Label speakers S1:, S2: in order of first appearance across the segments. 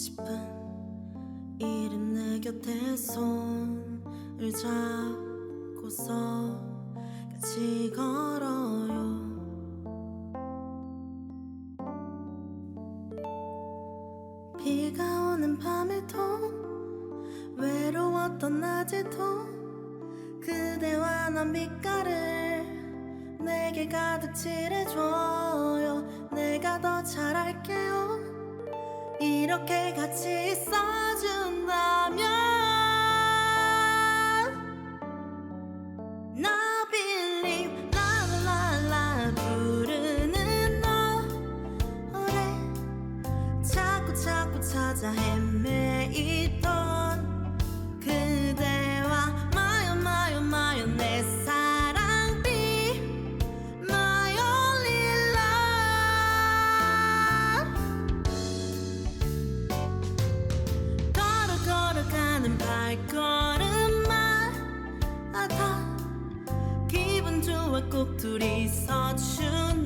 S1: 싶은 이름 내 곁에 손 을 잡고서 같이 걸어요. 비가 오는 밤에도 외로웠던 낮에도 그대와 난 빛깔을 내게 가득 칠해줘요. 내가 더 잘할게요. 이렇게 같이 있어준다 발걸음마다. 기분 좋아 꼭 둘이서 추는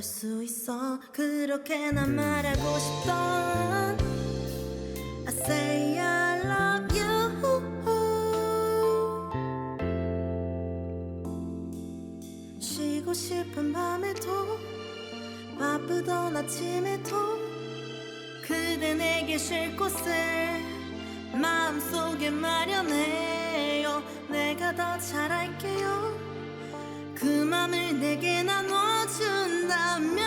S1: 또 말할 수 있어. 그렇게 난 말하고 싶던 I say I love you. 쉬고 싶은 밤에도 바쁘던 아침에도 그대 내게 쉴 곳을 마음속에 마련해요. 내가 더 잘할게요 그 맘을 내게 나눠준다면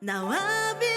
S1: 나와 believe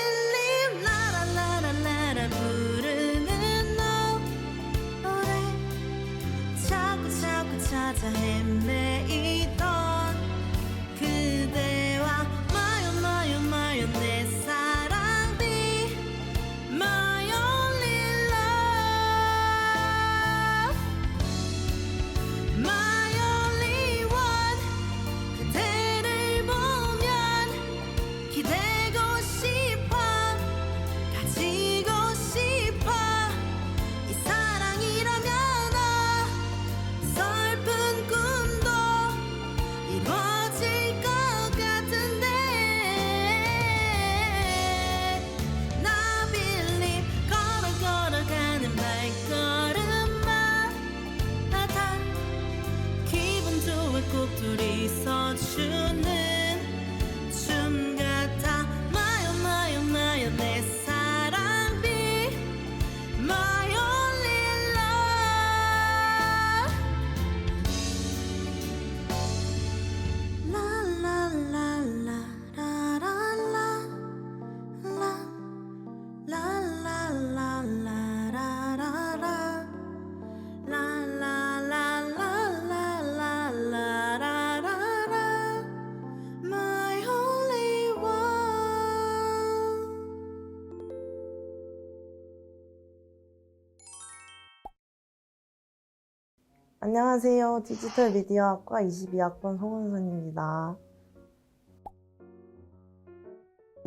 S2: 안녕하세요. 디지털 미디어학과 22학번 송은선입니다.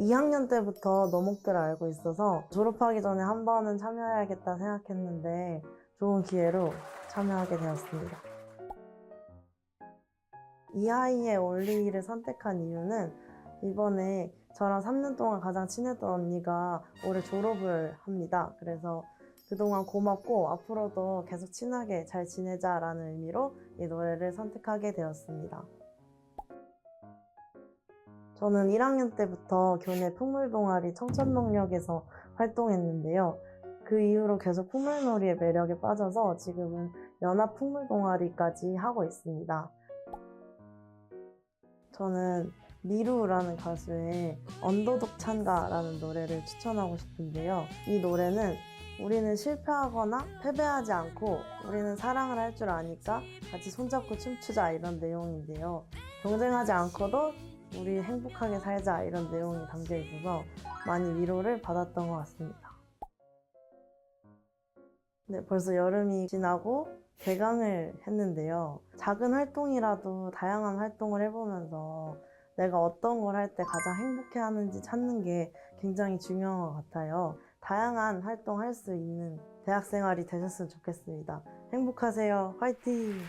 S2: 2학년 때부터 너목들을 알고 있어서 졸업하기 전에 한 번은 참여해야겠다 생각했는데 좋은 기회로 참여하게 되었습니다. 이 아이의 올리를 선택한 이유는 이번에 저랑 3년 동안 가장 친했던 언니가 올해 졸업을 합니다. 그래서 그동안 고맙고 앞으로도 계속 친하게 잘 지내자라는 의미로 이 노래를 선택하게 되었습니다. 저는 1학년 때부터 교내 풍물 동아리 청천농력에서 활동했는데요. 그 이후로 계속 풍물놀이의 매력에 빠져서 지금은 연합 풍물 동아리까지 하고 있습니다. 저는 미루라는 가수의 언더독 찬가라는 노래를 추천하고 싶은데요. 이 노래는 우리는 실패하거나 패배하지 않고 우리는 사랑을 할 줄 아니까 같이 손잡고 춤추자 이런 내용인데요. 경쟁하지 않고도 우리 행복하게 살자 이런 내용이 담겨 있어서 많이 위로를 받았던 것 같습니다. 네, 벌써 여름이 지나고 개강을 했는데요. 작은 활동이라도 다양한 활동을 해보면서 내가 어떤 걸 할 때 가장 행복해 하는지 찾는 게 굉장히 중요한 것 같아요. 다양한 활동 할 수 있는 대학 생활이 되셨으면 좋겠습니다. 행복하세요. 화이팅!